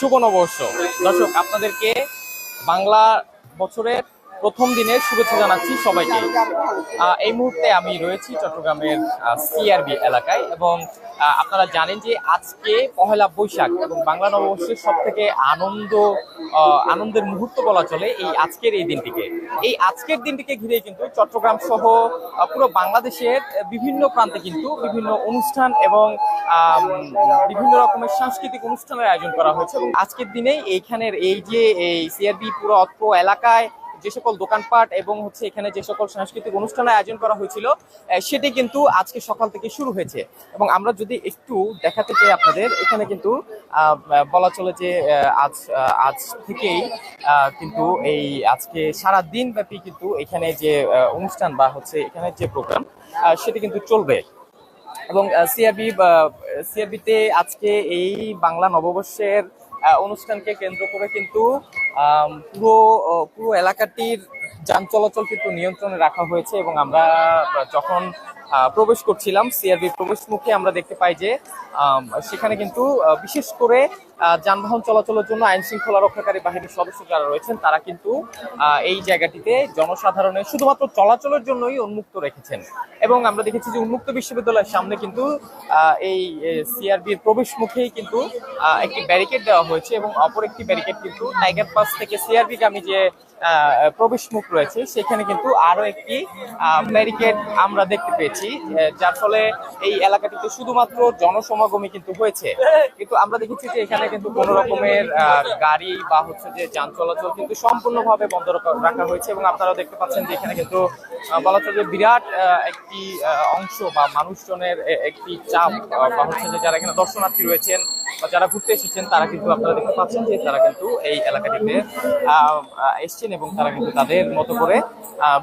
শুভ নববর্ষ। দর্শক আপনাদেরকে বাংলা বছরের প্রথম দিনের শুভেচ্ছা জানাচ্ছি সবাইকে। এই মুহূর্তে আমি রয়েছি চট্টগ্রামের সিআরবি এলাকায় এবং আপনারা জানেন যে আজকে পহেলা বৈশাখ এবং বাংলা নববর্ষের সব থেকে আনন্দ আনন্দের মুহূর্ত বলা চলে এই আজকের এই দিনটিকে। এই আজকের দিনটিকে ঘিরে কিন্তু চট্টগ্রাম সহ পুরো বাংলাদেশের বিভিন্ন প্রান্তে কিন্তু বিভিন্ন অনুষ্ঠান এবং বিভিন্ন রকমের সাংস্কৃতিক অনুষ্ঠানের আয়োজন করা হয়েছে আজকের দিনেই এইখানের এই যে এই সিআরবি পুরো অত্র এলাকায় যে সকল দোকানপাট এবং হচ্ছে এখানে যে সকল সাংস্কৃতিক অনুষ্ঠানের আয়োজন করা হয়েছিল সেটি কিন্তু আজকে সকাল থেকে শুরু হয়েছে। এবং আমরা যদি একটু দেখাতে চাই আপনাদের, এখানে কিন্তু বলা চলে যে আজ আজ থেকেই কিন্তু এই আজকে সারা দিন ব্যাপী কিন্তু এখানে যে অনুষ্ঠান বা হচ্ছে এখানে যে প্রোগ্রাম সেটি কিন্তু চলবে। এবং সিআরবি সিআরবিতে আজকে এই বাংলা নববর্ষের অনুষ্ঠানকে কেন্দ্র করে কিন্তু পুরো পুরো এলাকাটির যান চলাচল কিন্তু নিয়ন্ত্রণে রাখা হয়েছে এবং আমরা যখন প্রবেশ করছিলাম সিআরবি প্রবেশ মুখে আমরা দেখতে পাই যে সেখানে কিন্তু বিশেষ করে যানবাহন চলাচলের জন্য আইন শৃঙ্খলা রক্ষাকারী বাহিনীর সদস্য যারা রয়েছেন, তারা কিন্তু এই জায়গাটিতে জনসাধারণের শুধুমাত্র চলাচলের জন্যই উন্মুক্ত রেখেছেন। এবং আমরা দেখেছি যে উন্মুক্ত বিশ্ববিদ্যালয়ের সামনে কিন্তু এই সিআরবির প্রবেশ মুখেই কিন্তু একটি ব্যারিকেড দেওয়া হয়েছে এবং অপর একটি ব্যারিকেড কিন্তু টাইগার পাস থেকে সিআরবি গামী যে প্রবেশ মুখ রয়েছে, সেখানে কিন্তু আরও একটি ব্যারিকেড আমরা দেখতে পেয়েছি যার ফলে এই এলাকাটিতে শুধুমাত্র জনসমাগমই কিন্তু হয়েছে। কিন্তু আমরা দেখেছি যে এখানে কিন্তু কোনো রকমের গাড়ি বা হচ্ছে যে যান চলাচল কিন্তু সম্পূর্ণভাবে বন্ধ রাখা হয়েছে এবং আপনারা দেখতে পাচ্ছেন যে এখানে কিন্তু বলা চলে যে বিরাট একটি অংশ বা মানুষজনের একটি চাপ বা হচ্ছে যে যারা এখানে দর্শনার্থী রয়েছেন যারা ঘুরতে এসেছেন, তারা কিন্তু আপনারা দেখতে পাচ্ছেন যে তারা কিন্তু এই এলাকাটিতে এসছেন এবং তারা কিন্তু তাদের মতো করে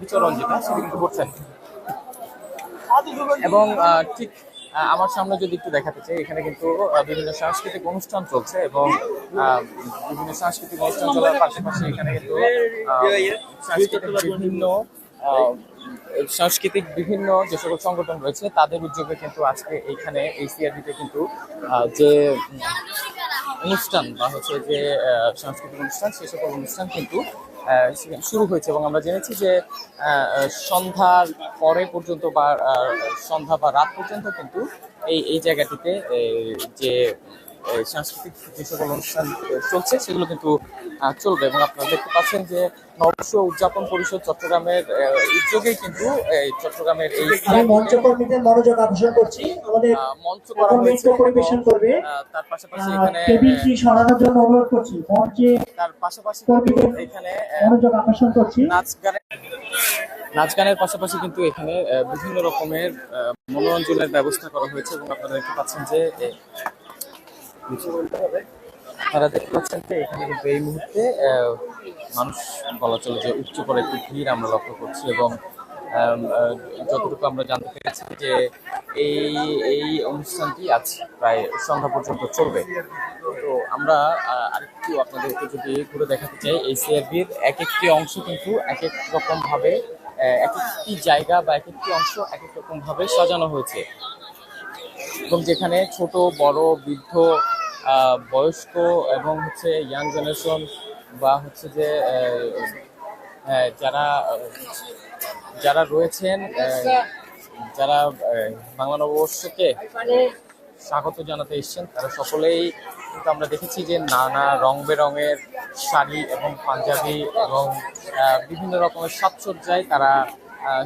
বিচরণ যেটা, সেটা কিন্তু করছেন। এবং ঠিক আমার সামনে যদি একটু দেখাতে চাই, এখানে কিন্তু বিভিন্ন সাংস্কৃতিক অনুষ্ঠান চলছে এবং বিভিন্ন সাংস্কৃতিক অনুষ্ঠান চলার পাশাপাশি এখানে কিন্তু সাংস্কৃতিক বিভিন্ন সাংস্কৃতিক বিভিন্ন যে সকল সংগঠন রয়েছে, তাদের উদ্যোগে কিন্তু আজকে এইখানে এই কিন্তু যে অনুষ্ঠান বা হচ্ছে যে সাংস্কৃতিক অনুষ্ঠান, সে সকল অনুষ্ঠান কিন্তু শুরু হয়েছে এবং আমরা জেনেছি যে সন্ধ্যার পরে পর্যন্ত বা সন্ধ্যা বা রাত পর্যন্ত কিন্তু এই এই জায়গাটিতে যে সাংস্কৃতিক যে সকল অনুষ্ঠান চলছে সেগুলো কিন্তু চলবে। এবং আপনারা দেখতে পাচ্ছেন যে নববর্ষ উদযাপন পরিষদ চট্টগ্রামের উদ্যোগেই কিন্তু এই চট্টগ্রামের এই আমি মঞ্চ কর্মীদের মনোযোগ আকর্ষণ করছি। আমাদের মঞ্চ করা হয়েছে পরিবেশন করবে। তার পাশাপাশি এখানে টেবিলটি সরানোর জন্য অনুরোধ করছি। মঞ্চে তার পাশাপাশি এখানে মনোযোগ আকর্ষণ করছি। নাচ গানের নাচ গানের পাশাপাশি কিন্তু এখানে বিভিন্ন রকমের মনোরঞ্জনের ব্যবস্থা করা হয়েছে এবং আপনারা দেখতে পাচ্ছেন যে আপনারা দেখতে পাচ্ছেন যে এখানে কিন্তু এই মুহূর্তে মানুষ বলা চলে যে উচ্চ করে একটি ভিড় আমরা লক্ষ্য করছি এবং যতটুকু আমরা জানতে পেরেছি যে এই এই অনুষ্ঠানটি আজ প্রায় সন্ধ্যা পর্যন্ত চলবে। তো আমরা আরেকটু আপনাদেরকে যদি ঘুরে দেখাতে চাই, এই সিআরবির এক একটি অংশ কিন্তু এক এক রকম ভাবে এক একটি জায়গা বা এক একটি অংশ এক এক রকম ভাবে সাজানো হয়েছে। এবং যেখানে ছোট, বড়, বৃদ্ধ বয়স্ক এবং হচ্ছে ইয়াং জেনারেশন বা হচ্ছে যে হ্যাঁ, যারা যারা রয়েছেন যারা বাংলা নববর্ষকে স্বাগত জানাতে এসেছেন তারা সকলেই কিন্তু আমরা দেখেছি যে নানা রং বেরঙের শাড়ি এবং পাঞ্জাবি এবং বিভিন্ন রকমের সাজসজ্জায় তারা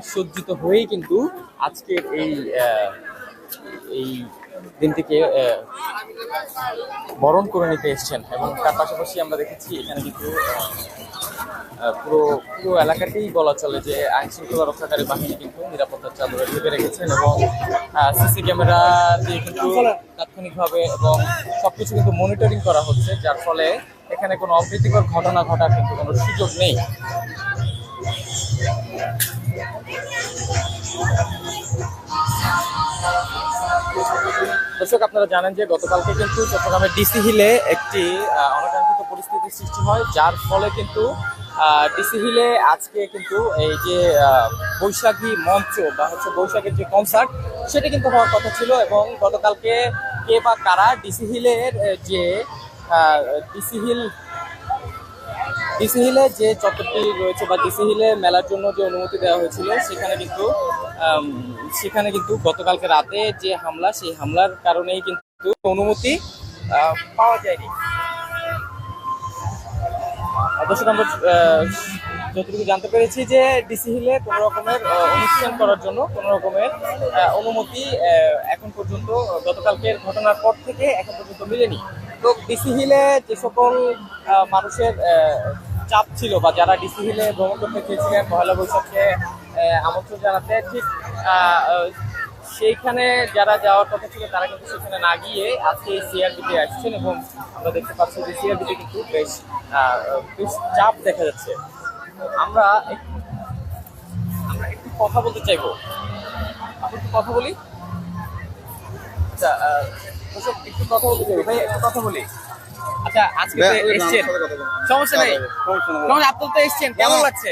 সজ্জিত হয়েই কিন্তু আজকের এই এই দিনটিকে বরণ করে নিতে এসেছেন এবং তার পাশাপাশি আমরা দেখেছি এখানে কিন্তু পুরো পুরো এলাকাতেই বলা চলে যে আইন শৃঙ্খলা রক্ষাকারী বাহিনী কিন্তু নিরাপত্তার চাদরে ঢেকে রেখেছেন এবং সিসি ক্যামেরা দিয়ে কিন্তু তাৎক্ষণিকভাবে এবং সব কিছু কিন্তু মনিটরিং করা হচ্ছে, যার ফলে এখানে কোনো অপ্রীতিকর ঘটনা ঘটার কিন্তু কোনো সুযোগ নেই। দর্শক, আপনারা জানেন যে গতকালকে কিন্তু চট্টগ্রামের ডিসি হিলে একটি অনাকাঙ্ক্ষিত পরিস্থিতির সৃষ্টি হয়, যার ফলে কিন্তু ডিসি হিলে আজকে কিন্তু এই যে বৈশাখী মঞ্চ বা হচ্ছে বৈশাখের যে কনসার্ট সেটা কিন্তু হওয়ার কথা ছিল এবং গতকালকে কে বা কারা ডিসি হিলের যে ডিসি হিল ডিসি হিলে যে চত্বরটি রয়েছে বা ডিসি হিলে মেলার জন্য যে অনুমতি দেওয়া হয়েছিল, সেখানে কিন্তু সেখানে কিন্তু গতকালকে রাতে যে হামলা, সেই হামলার কারণেই কিন্তু অনুমতি পাওয়া যায়নি। দর্শক আমরা যতটুকু জানতে পেরেছি যে ডিসি হিলে কোনো রকমের অনুষ্ঠান করার জন্য কোনো রকমের অনুমতি এখন পর্যন্ত গতকালকের ঘটনার পর থেকে এখন পর্যন্ত মিলেনি। তো ডিসি হিলে যে সকল মানুষের চাপ ছিল বা যারা ডিসি হিলে ভ্রমণ করতে চেয়েছিলেন পয়লা বৈশাখে আমন্ত্রণ জানাতে ঠিক সেইখানে যারা যাওয়ার কথা ছিল তারা কিন্তু সেখানে না গিয়ে আজকে এই সিআরবিতে আসছেন এবং আমরা দেখতে পাচ্ছি যে সিআরবিতে কিন্তু বেশ বেশ চাপ দেখা যাচ্ছে। আমরা আমরা একটু কথা বলতে চাইব। আপনি একটু কথা বলি? আচ্ছা একটু কথা বলতে চাইব ভাই, একটু কথা বলি। আচ্ছা আজকে তো এসছেন। সমস্যা নেই। কেমন আপনার তো এসছেন? কেমন লাগছে?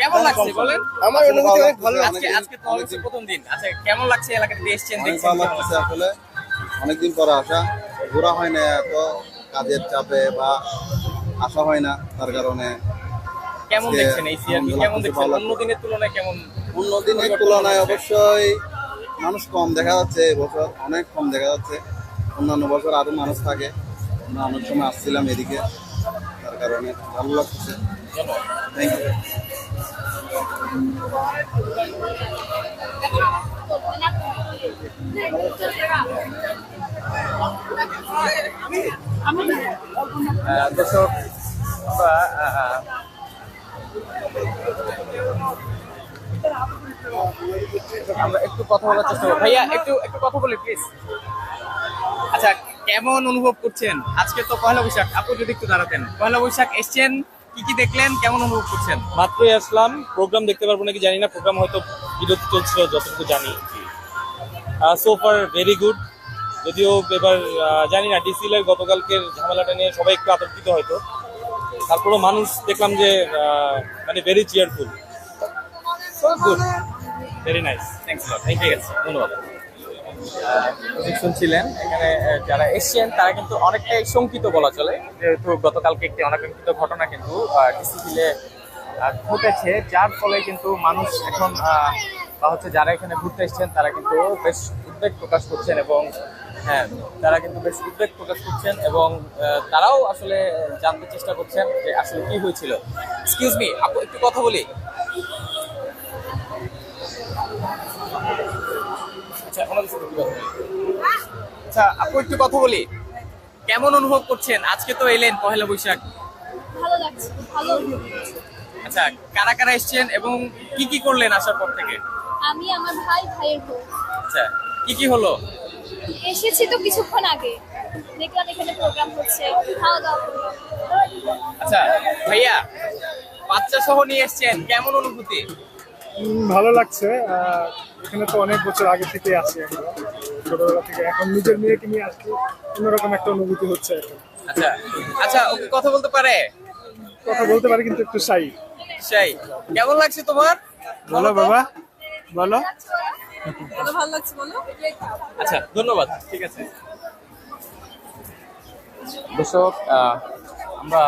কেমন লাগছে বলেন? আমার অনুভূতি অনেক ভালো। আজকে আজকে তো হচ্ছে প্রথম দিন। আচ্ছা কেমন লাগছে এলাকাতে এসছেন অনেক দেখছেন ভালো লাগতেছে আসলে। অনেকদিন পরে আসা। ঘোরা হয় না এত কাজের চাপে বা আসা হয় না তার কারণে কেমন দেখছেন এই সিআরপি? কেমন দেখছেন? অন্য দিনের তুলনায় কেমন অন্য দিনের তুলনায় অবশ্যই মানুষ কম দেখা যাচ্ছে এবছর অনেক কম দেখা যাচ্ছে। অন্যান্য বছর আরও মানুষ থাকে। আমরা অনেক সময় আসছিলাম এদিকে তার কারণে ভালো লাগতেছে থ্যাংক ইউ আমরা, আমরা একটু কথা বলার চেষ্টা করব। ভাইয়া একটু একটু কথা বলি প্লিজ আচ্ছা কেমন অনুভব করছেন? আজকে তো পয়লা বৈশাখ। আপনি যদি একটু দাঁড়াতেন। পয়লা বৈশাখ এসছেন কি কি দেখলেন কেমন অনুভব করছেন? মাত্রই আসলাম। প্রোগ্রাম দেখতে পারব নাকি জানি না। প্রোগ্রাম হয়তো বিরতি চলছিল যতটুকু জানি। সো ফার ভেরি গুড যদিও এবার জানি না ডিসিলের গতকালকের ঝামেলাটা নিয়ে সবাই একটু আতঙ্কিত হয়তো। তারপরও মানুষ দেখলাম যে মানে very cheerful so good very nice thanks thank you ধন্যবাদ। শুনছিলেন এখানে যারা এসছেন, তারা কিন্তু অনেকটাই শঙ্কিত বলা চলে। যেহেতু গতকালকে একটি অনাকাঙ্ক্ষিত ঘটনা কিন্তু ডিসিপিলে ঘটেছে, যার ফলে কিন্তু মানুষ এখন বা হচ্ছে যারা এখানে ঘুরতে এসছেন, তারা কিন্তু বেশ উদ্বেগ প্রকাশ করছেন এবং হ্যাঁ তারা কিন্তু বেশ উদ্বেগ প্রকাশ করছেন এবং তারাও আসলে জানতে চেষ্টা করছেন যে আসলে কি হয়েছিল। এক্সকিউজ মি আপু, একটু কথা বলি। আচ্ছা ওনাদের সাথে একটু কথা বলি। আচ্ছা আপু একটু কথা বলি। কেমন অনুভব করছেন? আজকে তো এলেন পহেলা বৈশাখ। ভালো লাগছে ভালো আচ্ছা কারা কারা এসছেন এবং কি কি করলেন আসার পর থেকে? আমি আমার ভাই ভাইয়ের বউ। আচ্ছা কি কি হলো? এসেছি তো কিছুক্ষণ আগে। দেখলাম এখানে প্রোগ্রাম হচ্ছে খাওয়া দাওয়া আচ্ছা ভাইয়া বাচ্চা সহ নিয়ে এসছেন কেমন অনুভূতি? ভালো লাগছে। আহ, এখানে তো অনেক বছর আগে থেকে আছি আমরা। ছোটবেলা থেকে। এখন নিজের মেয়েকে নিয়ে আসছি অন্যরকম একটা অনুভূতি হচ্ছে এখন। আচ্ছা। আচ্ছা ওকে কথা বলতে পারে? কথা বলতে পারি কিন্তু একটু সাই সেই কেমন লাগছে তোমার? বলো বাবা বলো। ভালো লাগছে বলো। আচ্ছা ধন্যবাদ। ঠিক আছে। দর্শক আহ, আমরা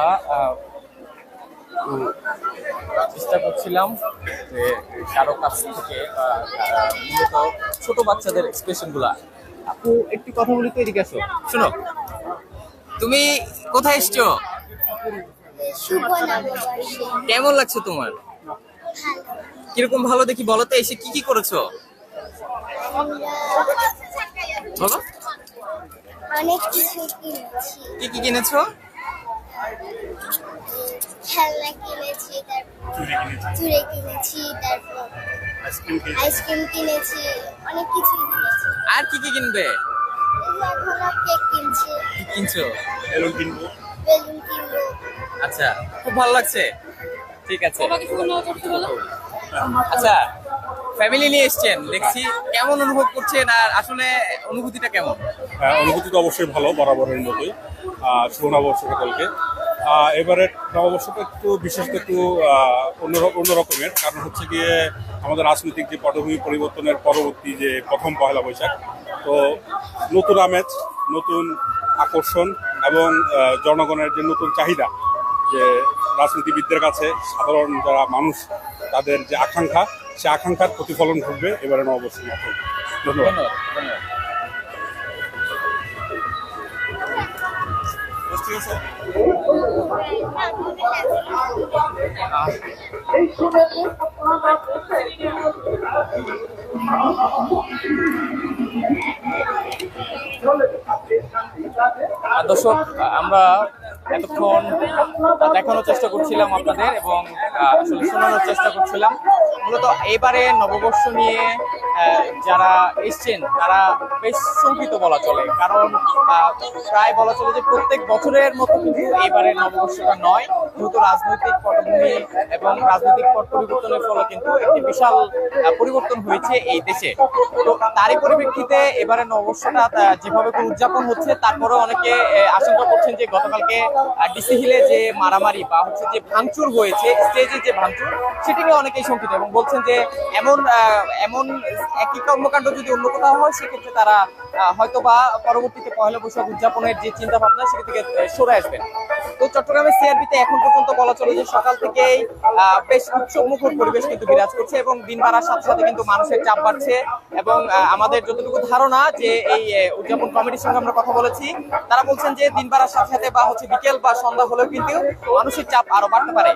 চেষ্টা করছিলাম যে কারও কাছ থেকে মূলত ছোট বাচ্চাদের এক্সপ্রেশনগুলা। আপু একটু কথা বলি তো এদিকে আসো। শোনো তুমি কোথায় এসছো? কেমন লাগছে তোমার? কীরকম ভালো দেখি বলো তো এসে কি কি করেছ? বলো। অনেক কিছু কিনেছি। কি কি কিনেছো? খেলনা কিনেছি চুড়ে কিনেছি। তারপর আইসক্রিম কিনেছি। অনেক কিছু কিনেছি। আর কি কি কিনবে? এখনও কেক কিনছি। কি কিনছো? বেলুন কিনবো। আচ্ছা খুব ভালো লাগছে। ঠিক আছে। আচ্ছা ফ্যামিলি নিয়ে এসছেন দেখছি কেমন অনুভব করছেন আর আসলে অনুভূতিটা কেমন? হ্যাঁ, অনুভূতি তো অবশ্যই ভালো বরাবরের মতোই। শুভ নববর্ষ সকলকে। আহ, এবারের নববর্ষটা একটু বিশেষ একটু আহ, অন্য অন্য রকমের। কারণ হচ্ছে গিয়ে আমাদের রাজনৈতিক যে পটভূমি পরিবর্তনের পরবর্তী যে প্রথম পহেলা বৈশাখ তো নতুন আমেজ নতুন আকর্ষণ এবং জনগণের যে নতুন চাহিদা যে রাজনীতিবিদদের কাছে সাধারণ যারা মানুষ তাদের যে আকাঙ্ক্ষা সে আকাঙ্ক্ষার প্রতিফলন ঘটবে এবারে নববর্ষের মতো ধন্যবাদ দর্শক আমরা এতক্ষণ দেখানোর চেষ্টা করছিলাম আপনাদের এবং আসলে শোনানোর চেষ্টা করছিলাম। মূলত এবারে নববর্ষ নিয়ে যারা এসছেন, তারা বেশ শঙ্কিত বলা চলে। কারণ প্রায় বলা চলে যে প্রত্যেক বছরের মতো কিন্তু এবারে নববর্ষটা নয়। যেহেতু রাজনৈতিক পটভূমি এবং রাজনৈতিক পট পরিবর্তনের ফলে কিন্তু একটি বিশাল পরিবর্তন হয়েছে এই দেশে। তো তারই পরিপ্রেক্ষিতে এবারে নববর্ষটা যেভাবে উদযাপন হচ্ছে তারপরে অনেকে আশঙ্কা করছেন যে গতকালকে ডিসি হিলে যে মারামারি বা হচ্ছে যে ভাঙচুর হয়েছে, স্টেজে যে ভাঙচুর, সেটি নিয়ে অনেকেই শঙ্কিত এবং বলছেন যে এমন এমন একই কর্মকাণ্ড যদি অন্য কোথাও হয়, সেক্ষেত্রে তারা হয়তো বা পরবর্তীতে পয়লা বৈশাখ উদযাপনের যে চিন্তা ভাবনা সেটি থেকে সরে আসবেন। তো চট্টগ্রামের সিআরবিতে এখন পর্যন্ত বলা চলে যে সকাল থেকেই বেশ উৎসব মুখর পরিবেশ কিন্তু বিরাজ করছে এবং দিন বাড়ার সাথে সাথে কিন্তু মানুষের চাপ বাড়ছে এবং আমাদের যতটুকু ধারণা যে এই উদযাপন কমিটির সঙ্গে আমরা কথা বলেছি, তারা বলছেন যে দিন বাড়ার সাথে সাথে বা হচ্ছে বিকেল বা সন্ধ্যা হলেও কিন্তু মানুষের চাপ আরও বাড়তে পারে।